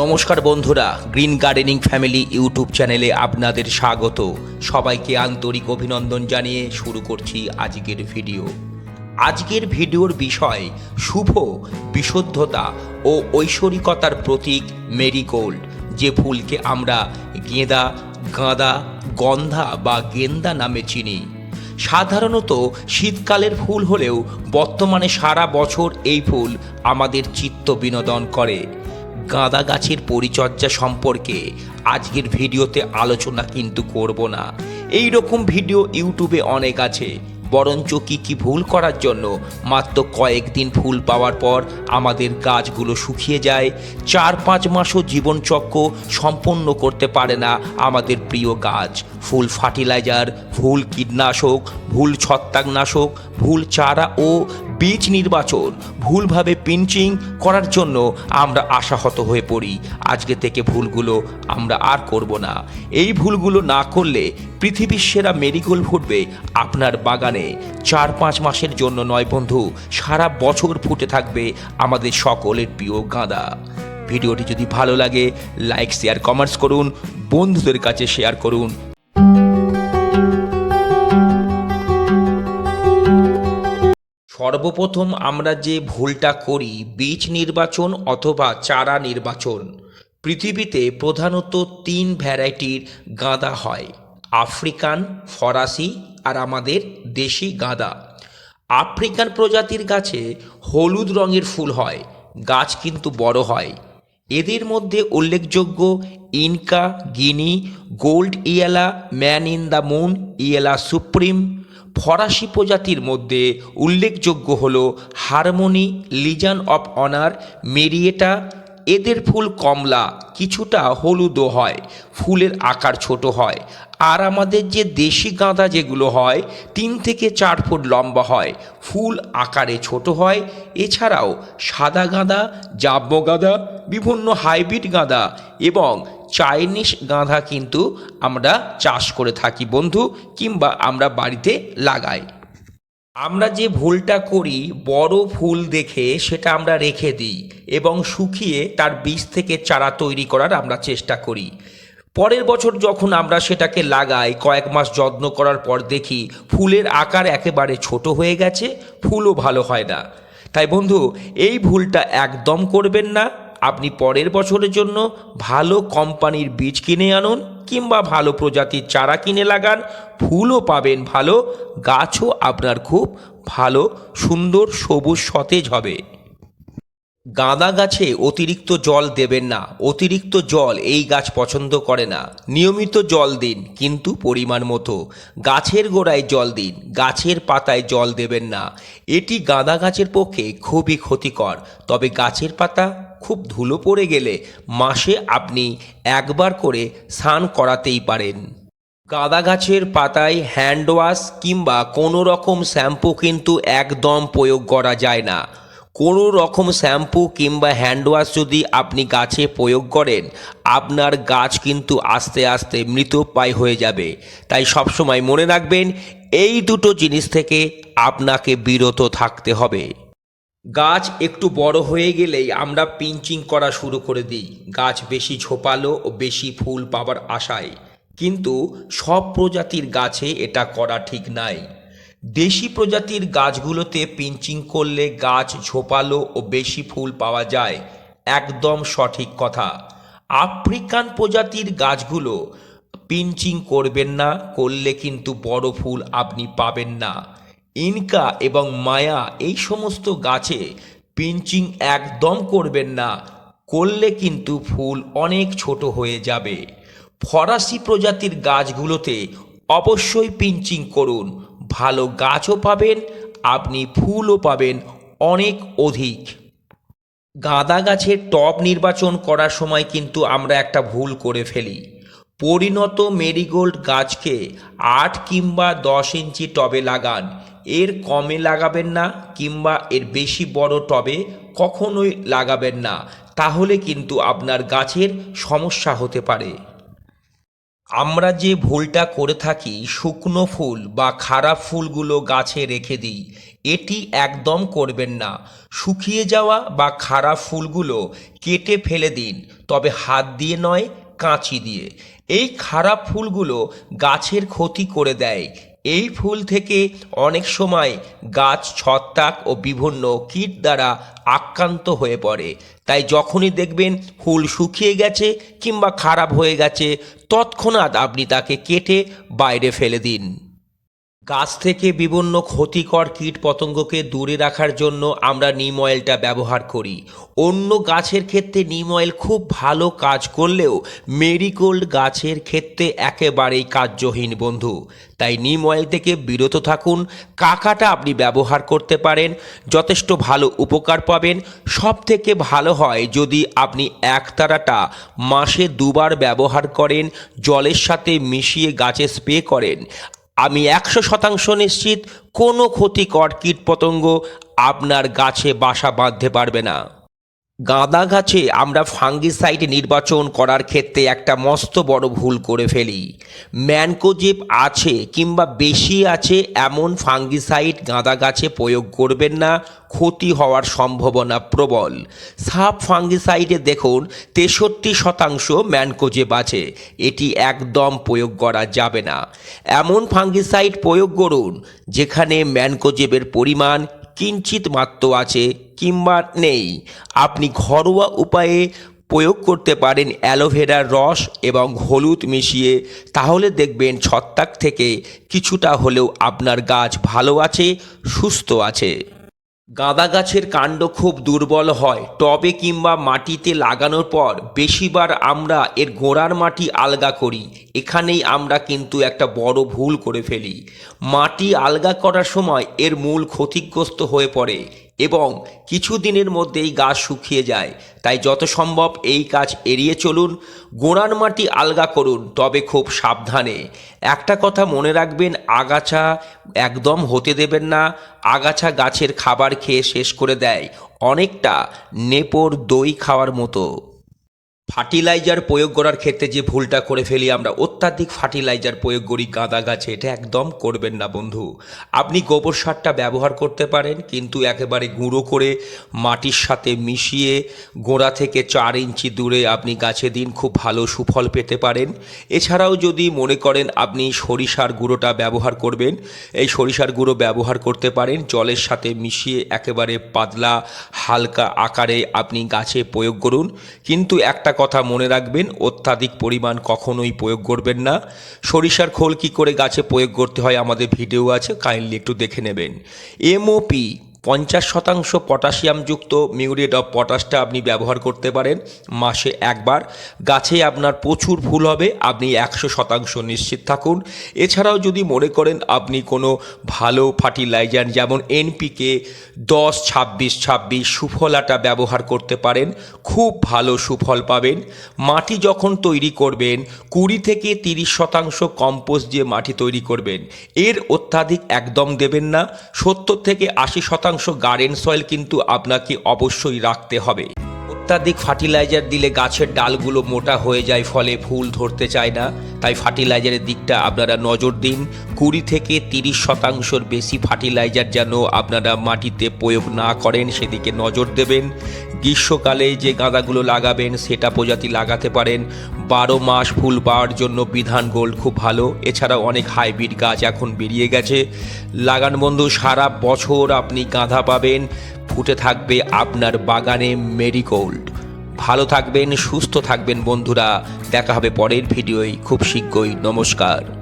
নমস্কার বন্ধুরা, green gardening family YouTube চ্যানেলে আপনাদের স্বাগত। সবাইকে আন্তরিক অভিনন্দন জানিয়ে শুরু করছি আজকের ভিডিও। আজকের ভিডিওর বিষয়, শুভ, বিশুদ্ধতা ও ঐশ্বরিকতার প্রতীক মেরিগোল্ড, যে ফুলকে আমরা গেঁদা, গাঁদা, গন্ধা বা গেন্দা নামে চিনি। সাধারণত শীতকালের ফুল হলেও বর্তমানে সারা বছর এই ফুল আমাদের চিত্ত বিনোদন করে। গাঁদা গাছের পরিচর্যা সম্পর্কে আজকের ভিডিওতে আলোচনা কিন্তু করব না। এই রকম ভিডিও ইউটিউবে অনেক আছে, বরঞ্চ কী কী ভুল করার জন্য মাত্র কয়েকদিন ফুল পাওয়ার পর আমাদের গাছগুলো শুকিয়ে যায়। চার পাঁচ মাসও জীবনচক্র সম্পন্ন করতে পারে না আমাদের প্রিয় গাছ। ফুল ফার্টিলাইজার, ভুল কীটনাশক, ভুল ছত্রাকনাশক, ভুল চারা ও বীজ নির্বাচন, ভুলভাবে পিঞ্চিং করার জন্য আমরা আশাহত হয়ে পড়ি। আজকে থেকে ভুলগুলো আমরা আর করব না। এই ভুলগুলো না করলে পৃথিবীর সেরা মেরিগোল্ড ফুটবে আপনার বাগানে। চার পাঁচ মাসের জন্য নয় বন্ধু, সারা বছর ফুটে থাকবে আমাদের সকলের প্রিয় গাঁদা। ভিডিওটি যদি ভালো লাগে লাইক শেয়ার কমেন্টস করুন। বন্ধুদের কাছে শেয়ার করুন। সর্বপ্রথম আমরা যে ভুলটা করি, বীজ নির্বাচন অথবা চারা নির্বাচন, পৃথিবীতে প্রধানত তিন ভ্যারাইটির গাঁদা হয়। আফ্রিকান, ফরাসি আর আমাদের দেশি গাঁদা। আফ্রিকান প্রজাতির গাছে হলুদ রঙের ফুল হয়, গাছ কিন্তু বড় হয়। এদের মধ্যে উল্লেখযোগ্য Inca, guinea, gold, yellow, man in the moon, yellow supreme ফরাসি প্রজাতির মধ্যে উল্লেখযোগ্য হল harmony, legion of honour, Marietta. এদের ফুল কমলা, কিছুটা হলুদও হয়, ফুলের আকার ছোট হয়। আর আমাদের যে দেশি গাঁদা যেগুলো হয়, তিন থেকে চার ফুট লম্বা হয়, ফুল আকারে ছোট হয়। এছাড়াও সাদা গাঁদা, জাব্য গাঁদা, বিভিন্ন হাইব্রিড গাঁদা এবং চাইনিজ গাঁদা কিন্তু আমরা চাষ করে থাকি বন্ধু, কিংবা আমরা বাড়িতে লাগাই। আমরা যে ভুলটা করি, বড় ফুল দেখে সেটা আমরা রেখে দিই এবং শুকিয়ে তার বীজ থেকে চারা তৈরি করার আমরা চেষ্টা করি। পরের বছর যখন আমরা সেটাকে লাগাই, কয়েক মাস যত্ন করার পর দেখি ফুলের আকার একেবারে ছোট হয়ে গেছে, ফুলও ভালো হয় না। তাই বন্ধু, এই ভুলটা একদম করবেন না। আপনি পরের বছরের জন্য ভালো কোম্পানির বীজ কিনে আনুন কিংবা ভালো প্রজাতির চারা কিনে লাগান, ফুলও পাবেন ভালো, গাছও আপনার খুব ভালো, সুন্দর, সবুজ, সতেজ হবে। গাঁদা গাছে অতিরিক্ত জল দেবেন না, অতিরিক্ত জল এই গাছ পছন্দ করে না। নিয়মিত জল দিন, কিন্তু পরিমাণ মতো। গাছের গোড়ায় জল দিন, গাছের পাতায় জল দেবেন না। এটি গাঁদা গাছের পক্ষে খুবই ক্ষতিকর, তবে গাছের পাতা খুব ধুলো পড়ে গেলে মাসে আপনি একবার করে স্নান করাতেই পারেন। গাঁদা গাছের পাতায় হ্যান্ড ওয়াশ কিংবা কোনো রকম শ্যাম্পু কিন্তু একদম প্রয়োগ করা যায় না। কোনো রকম শ্যাম্পু কিংবা হ্যান্ড ওয়াশ যদি আপনি গাছে প্রয়োগ করেন, আপনার গাছ কিন্তু আস্তে আস্তে মৃতপ্রায় হয়ে যাবে। তাই সবসময় মনে রাখবেন, এই দুটো জিনিস থেকে আপনাকে বিরত থাকতে হবে। গাছ একটু বড় হয়ে গেলেই আমরা পিঞ্চিং করা শুরু করে দিই। গাছ বেশি ঝোপালো ও বেশি ফুল পাওয়ার আশায়। কিন্তু সব প্রজাতির গাছে এটা করা ঠিক নাই। দেশি প্রজাতির গাছগুলোতে পিঞ্চিং করলে গাছ ঝোপালো ও বেশি ফুল পাওয়া যায়। একদম সঠিক কথা। আফ্রিকান প্রজাতির গাছগুলো পিঞ্চিং করবেন না, করলে কিন্তু বড় ফুল আপনি পাবেন না। ইনকা এবং মায়া এই সমস্ত গাছে পিঞ্চিং একদম করবেন না, করলে কিন্তু ফুল অনেক ছোট হয়ে যাবে। ফরাসি প্রজাতির গাছগুলোতে অবশ্যই পিঞ্চিং করুন। ভালো গাছও পাবেন, আপনি ফুলও পাবেন অনেক অধিক। গাঁদা গাছের টব নির্বাচন করার সময় কিন্তু আমরা একটা ভুল করে ফেলি। পরিণত মেরিগোল্ড গাছকে আট কিংবা দশ ইঞ্চি টবে লাগান। এর কমে লাগাবেন না কিংবা এর বেশি বড় টবে কখনোই লাগাবেন না। তাহলে কিন্তু আপনার গাছের সমস্যা হতে পারে। আমরা যে ভুলটা করে থাকি, শুকনো ফুল বা খারাপ ফুলগুলো গাছে রেখে দিই, এটি একদম করবেন না। শুকিয়ে যাওয়া বা খারাপ ফুলগুলো কেটে ফেলে দিন, তবে হাত দিয়ে নয়, কাঁচি দিয়ে। এই খারাপ ফুলগুলো গাছের ক্ষতি করে দেয়। এই ফুল থেকে অনেক সময় গাছ ছত্রাক ও বিভিন্ন কীট দ্বারা আক্রান্ত হয়ে পড়ে। তাই যখনই দেখবেন ফুল শুকিয়ে গেছে কিংবা খারাপ হয়ে গেছে, তৎক্ষণাৎ আপনি তাকে কেটে বাইরে ফেলে দিন। গাছ থেকে বিভিন্ন ক্ষতিকর কীট পতঙ্গকে দূরে রাখার জন্য আমরা নিম অয়েলটা ব্যবহার করি। অন্য গাছের ক্ষেত্রে নিম অয়েল খুব ভালো কাজ করলেও মেরিগোল্ড গাছের ক্ষেত্রে একেবারেই কার্যহীন বন্ধু। তাই নিম অয়েল থেকে বিরত থাকুন, কাকাটা আপনি ব্যবহার করতে পারেন, যথেষ্ট ভালো উপকার পাবেন। সব থেকে ভালো হয় যদি আপনি একতারাটা মাসে দুবার ব্যবহার করেন, জলের সাথে মিশিয়ে গাছে স্প্রে করেন। আমি একশো শতাংশ নিশ্চিত কোনো ক্ষতিকর কীটপতঙ্গ আপনার গাছে বাসা বাঁধতে পারবে না। গাঁদা গাছে আমরা ফাঙ্গিসাইড নির্বাচন করার ক্ষেত্রে একটা মস্ত বড় ভুল করে ফেলি। ম্যানকোজেব আছে কিংবা বেশি আছে এমন ফাঙ্গিসাইড গাঁদা গাছে প্রয়োগ করবেন না, ক্ষতি হওয়ার সম্ভাবনা প্রবল। সাব ফাঙ্গিসাইডে দেখুন, তেষট্টি শতাংশ ম্যানকোজেব আছে। এটি একদম প্রয়োগ করা যাবে না। এমন ফাঙ্গিসাইড প্রয়োগ করুন, যেখানে ম্যানকোজেবের পরিমাণ কিঞ্চিত মাত্র আছে কিংবা নেই। আপনি ঘরোয়া উপায়ে প্রয়োগ করতে পারেন অ্যালোভেরার রস এবং হলুদ মিশিয়ে। তাহলে দেখবেন ছত্রাক থেকে কিছুটা হলেও আপনার গাছ ভালো আছে, সুস্থ আছে। গাঁদা গাছের কাণ্ড খুব দুর্বল হয়। টবে কিংবা মাটিতে লাগানোর পর বেশিবার আমরা এর গোড়ার মাটি আলগা করি। এখানেই আমরা কিন্তু একটা বড় ভুল করে ফেলি। মাটি আলগা করার সময় এর মূল ক্ষতিগ্রস্ত হয়ে পড়ে। এবং কিছু দিনের মধ্যেই গাছ শুকিয়ে যায়। তাই যত সম্ভব এই কাজ এড়িয়ে চলুন, গোড়ার মাটি আলগা করুন, তবে খুব সাবধানে। একটা কথা মনে রাখবেন, আগাছা একদম হতে দেবেন না, আগাছা গাছের খাবার খেয়ে শেষ করে দেয়, অনেকটা নেপোর দই খাওয়ার মতো। ফার্টিলাইজার প্রয়োগ করার ক্ষেত্রে যে ভুলটা করে ফেলি আমরা, অত্যাধিক ফার্টিলাইজার প্রয়োগ করি গাঁদা গাছে, এটা একদম করবেন না বন্ধু। আপনি গোবর সারটা ব্যবহার করতে পারেন, কিন্তু একেবারে গুঁড়ো করে মাটির সাথে মিশিয়ে গোড়া থেকে চার ইঞ্চি দূরে আপনি গাছে দিন, খুব ভালো সুফল পেতে পারেন। এছাড়াও যদি মনে করেন আপনি সরিষার গুঁড়োটা ব্যবহার করবেন, এই সরিষার গুঁড়ো ব্যবহার করতে পারেন, জলের সাথে মিশিয়ে একেবারে পাতলা, হালকা আকারে আপনি গাছে প্রয়োগ করুন। কিন্তু একটা কথা মনে রাখবেন, অত্যাধিক পরিমাণ কখনোই প্রয়োগ করবেন না। সরিষার খোল কী করে গাছে প্রয়োগ করতে হয় আমাদের ভিডিও আছে, কাইন্ডলি একটু দেখে নেবেন। এমওপি পঞ্চাশ শতাংশ পটাশিয়ামযুক্ত মিউরেট অফ পটাশটা আপনি ব্যবহার করতে পারেন মাসে একবার। গাছে আপনার প্রচুর ফুল হবে, আপনি একশো শতাংশ নিশ্চিত থাকুন। এছাড়াও যদি মনে করেন আপনি কোনো ভালো ফার্টিলাইজার যেমন এনপিকে দশ, ছাব্বিশ ছাব্বিশ সুফলাটা ব্যবহার করতে পারেন, খুব ভালো সুফল পাবেন। মাটি যখন তৈরি করবেন, কুড়ি থেকে তিরিশ শতাংশ কম্পোস্ট দিয়ে মাটি তৈরি করবেন। এর অত্যাধিক একদম দেবেন না, সত্তর থেকে আশি শতাংশ গার্ডেন সয়েল কিন্তু আপনাকে অবশ্যই রাখতে হবে। অত্যাধিক ফার্টিলাইজার দিলে গাছের ডালগুলো মোটা হয়ে যায়, ফলে ফুল ধরতে চায় না। তাই ফার্টিলাইজারের দিকটা আপনারা নজর দিন। কুড়ি থেকে তিরিশ শতাংশর বেশি ফার্টিলাইজার যেন আপনারা মাটিতে প্রয়োগ না করেন, সেদিকে নজর দেবেন। গ্রীষ্মকালে যে গাঁদাগুলো লাগাবেন, সেটা প্রজাতি লাগাতে পারেন। বারো মাস ফুল পাওয়ার জন্য বিধান গোল্ড খুব ভালো। এছাড়াও অনেক হাইব্রিড গাছ এখন বেরিয়ে গেছে। লাগান বন্ধু, সারা বছর আপনি গাঁদা পাবেন। ফুটে থাকবে আপনার বাগানে মেরিগোল্ড। ভালো থাকবেন, সুস্থ থাকবেন বন্ধুরা। দেখা হবে পরের ভিডিওয়। খুব শীঘ্রই। নমস্কার।